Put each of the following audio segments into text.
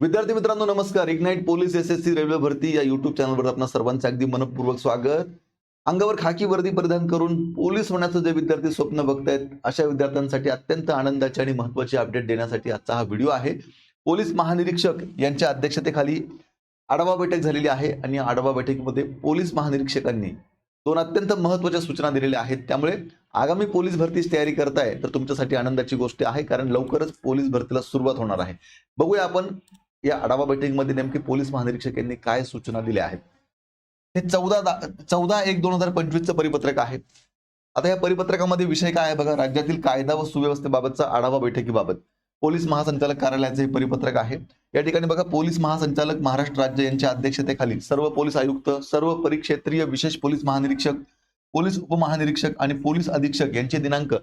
विद्यार्थी मित्रांनो नमस्कार. Ignite police S S C railway भरती या युट्यूब चॅनलवर आपणा सर्वांचं अगदी मनपूर्वक स्वागत. अंगावर खाकी वर्दी परिधान करून पोलीस होण्याचं जे विद्यार्थी स्वप्न बघतायत अशा विद्यार्थ्यांसाठी अत्यंत आनंदाची आणि महत्वाची अपडेट देण्यासाठी आजचा हा व्हिडिओ आहे. पोलीस महानिरीक्षक यांच्या अध्यक्षतेखाली आढावा बैठक झालेली आहे आणि या आढावा बैठकीमध्ये पोलीस महानिरीक्षकांनी दोन अत्यंत महत्त्वाच्या सूचना दिलेल्या आहेत. त्यामुळे आगामी पोलीस भरतीची तयारी करताय तर तुमच्यासाठी आनंदाची गोष्ट आहे कारण लवकरच पोलीस भरतीला सुरुवात होणार आहे. बघूया आपण या आढावा बैठकीमध्ये नेमके पोलीस महानिरीक्षक यांनी काय सूचना दिल्या आहेत? हे चौदा चौदा एक दोन हजार पंचवीसचं परिपत्रक आहे. आता या परिपत्रकामध्ये विषय काय आहे बघा? राज्यातील कायदा व सुव्यवस्थेबाबतचा आढावा बैठकीबाबत. पोलीस महासंचालक कार्यालयाचे हे परिपत्रक आहे. या ठिकाणी बघा पोलीस महासंचालक महाराष्ट्र राज्य यांच्या अध्यक्षतेखाली सर्व पोलीस आयुक्त सर्व परिक्षेत्रीय विशेष पोलीस महानिरीक्षक पोलीस उपमहानिरीक्षक आणि पोलीस अधीक्षक यांचे दिनांक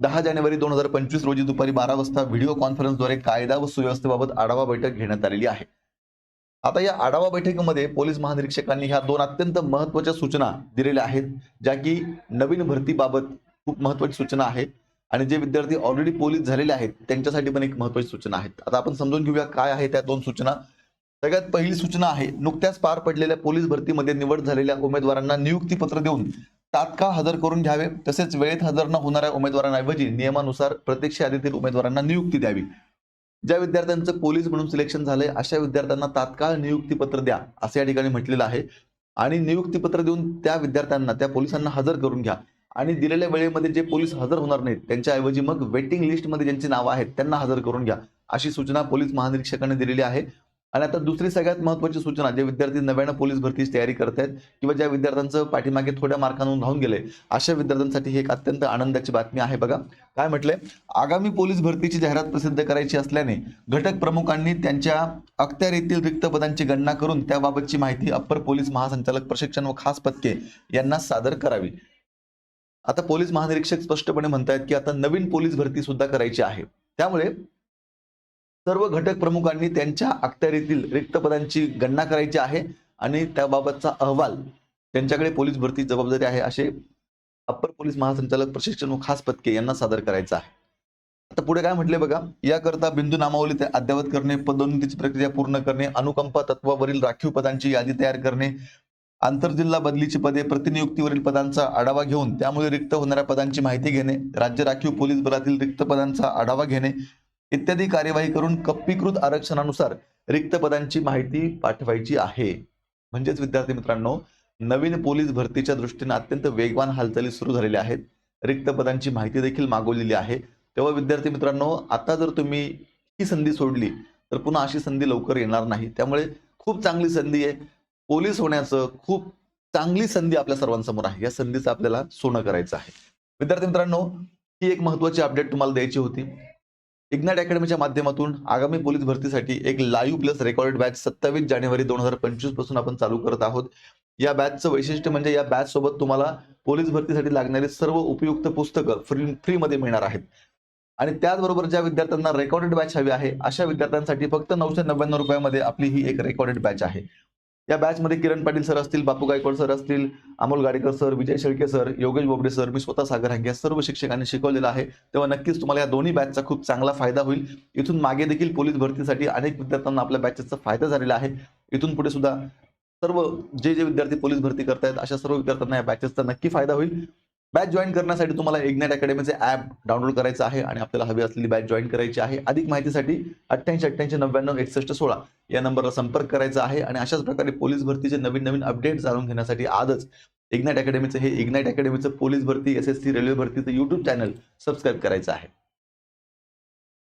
दहा जानेवारी दोन हजार पंचवीस रोजी दुपारी बारा वाजता व्हिडिओ कॉन्फरन्सद्वारे कायदा व सुव्यवस्थेबाबत आढावा बैठक घेण्यात आलेली आहे. आता या आढावा बैठकीमध्ये पोलीस महानिरीक्षकांनी ह्या दोन अत्यंत महत्त्वाच्या सूचना दिलेल्या आहेत ज्या की नवीन भरतीबाबत खूप महत्वाची सूचना आहे आणि जे विद्यार्थी ऑलरेडी पोलीस झालेले आहेत त्यांच्यासाठी पण एक महत्वाची सूचना आहेत. आता आपण समजून घेऊया काय आहे त्या दोन सूचना. सगळ्यात पहिली सूचना आहे नुकत्याच पार पडलेल्या पोलीस भरतीमध्ये निवड झालेल्या उमेदवारांना नियुक्ती पत्र देऊन तात्काळ हजर करून घ्यावे तसेच वेळेत हजर न होणाऱ्या उमेदवारांऐवजी नियमानुसार प्रत्यक्ष यादीतील उमेदवारांना नियुक्ती द्यावी. ज्या विद्यार्थ्यांचं पोलीस म्हणून सिलेक्शन झालंय अशा विद्यार्थ्यांना तात्काळ नियुक्तीपत्र द्या असं या ठिकाणी म्हटलेलं आहे. आणि नियुक्तीपत्र देऊन त्या विद्यार्थ्यांना त्या पोलिसांना हजर करून घ्या. आणि दिलेल्या वेळेमध्ये जे पोलीस हजर होणार नाहीत त्यांच्याऐवजी मग वेटिंग लिस्टमध्ये ज्यांची नावं आहेत त्यांना हजर करून घ्या अशी सूचना पोलीस महानिरीक्षकांनी दिलेली आहे. आणि आता दुसरी सगळ्यात महत्वाची सूचना जे विद्यार्थी नव्यानं पोलीस भरतीची तयारी करतायत किंवा ज्या विद्यार्थ्यांचं पाठीमागे थोड्या मार्कांहून राहून गेले अशा विद्यार्थ्यांसाठी ही एक अत्यंत आनंदाची बातमी आहे बघा. काय म्हटलंय? आगामी पोलीस भरतीची जाहिरात प्रसिद्ध करायची असल्याने घटक प्रमुखांनी त्यांच्या अखत्यारीतील रिक्त पदांची गणना करून त्याबाबतची माहिती अप्पर पोलीस महासंचालक प्रशिक्षण व खास पथके यांना सादर करावी. आता पोलीस महानिरीक्षक स्पष्टपणे म्हणतायत की आता नवीन पोलीस भरती सुद्धा करायची आहे. त्यामुळे सर्व घटक प्रमुखांनी त्यांच्या अखत्यारीतील रिक्त पदांची गणना करायची आहे आणि त्याबाबतचा अहवाल त्यांच्याकडे पोलीस भरती जबाबदारी आहे असे अप्पर पोलीस महासंचालक प्रशिक्षण व खास पथके यांना सादर करायचं आहे. आता पुढे काय म्हटले बघा याकरता बिंदू नामावली अद्यावत करणे पदोन्नतीची प्रक्रिया पूर्ण करणे अनुकंपा तत्वावरील राखीव पदांची यादी तयार करणे आंतरजिल्हा बदलीची पदे प्रतिनियुक्तीवरील पदांचा आढावा घेऊन त्यामुळे रिक्त होणाऱ्या पदांची माहिती घेणे राज्य राखीव पोलीस बलातील रिक्त पदांचा आढावा घेणे इत्यादी कार्यवाही करून कप्पीकृत आरक्षणानुसार रिक्त पदांची माहिती पाठवायची आहे. म्हणजेच विद्यार्थी मित्रांनो नवीन पोलीस भरतीच्या दृष्टीने अत्यंत वेगवान हालचाली सुरू झालेल्या आहेत. रिक्त पदांची माहिती देखील मागवलेली आहे. तेव्हा विद्यार्थी मित्रांनो आता जर तुम्ही ही संधी सोडली तर पुन्हा अशी संधी लवकर येणार नाही. त्यामुळे खूप चांगली संधी आहे. पोलीस होण्याचं खूप चांगली संधी आपल्या सर्वांसमोर आहे. या संधीचं आपल्याला सोनं करायचं आहे. विद्यार्थी मित्रांनो ही एक महत्वाची अपडेट तुम्हाला द्यायची होती. इग्नाट अकॅडमीच्या माध्यमातून आगामी पोलीस भरतीसाठी एक लाईव्ह प्लस रेकॉर्डेड बॅच सत्तावीस जानेवारी दोन हजार पंचवीसपासून आपण चालू करत आहोत. या बॅचचं वैशिष्ट्य म्हणजे या बॅच सोबत तुम्हाला पोलीस भरतीसाठी लागणारी सर्व उपयुक्त पुस्तकं फ्री फ्रीमध्ये मिळणार आहेत. आणि त्याचबरोबर ज्या विद्यार्थ्यांना रेकॉर्डेड बॅच हवी आहे अशा विद्यार्थ्यांसाठी फक्त नऊशे नव्याण्णव रुपयामध्ये आपली ही एक रेकॉर्डेड बॅच आहे. या बॅचमध्ये किरण पाटील सर असतील बापू गायकवाड सर असतील Amol Gadekar sir Vijay Shelke sir Yogesh Bobde sir मी स्वतः सागर हांगे या सर्व शिक्षकांनी शिकवलेलं आहे. तेव्हा नक्कीच तुम्हाला या दोन्ही बॅचचा खूप चांगला फायदा होईल. इथून मागे देखील पोलीस भरतीसाठी अनेक विद्यार्थ्यांना आपल्या बॅचेसचा फायदा झालेला आहे. इथून पुढे सुद्धा सर्व जे जे विद्यार्थी पोलीस भरती करतायत अशा सर्व विद्यार्थ्यांना या बॅचेसचा नक्की फायदा होईल. बॅच जॉईन करण्यासाठी तुम्हाला इग्नाइट अकॅडमीचे ॲप डाउनलोड करायचं आहे आणि आपल्याला हवी असलेली बॅच जॉईन करायची आहे. अधिक माहितीसाठी अठ्ठ्याऐंशी अठ्ठ्याऐंशी नव्याण्णव एकसष्ट सोळा या नंबरला संपर्क करायचा आहे आणि अशाच प्रकारे पोलीस भरतीचे नवीन नवीन अपडेट जाणून घेण्यासाठी आजच इग्नाइट अकॅडमीचं हे इग्नाइट अकॅडमीचं पोलीस भरती एस एस सी रेल्वे भरतीचं युट्यूब चॅनल सबस्क्राईब करायचं आहे.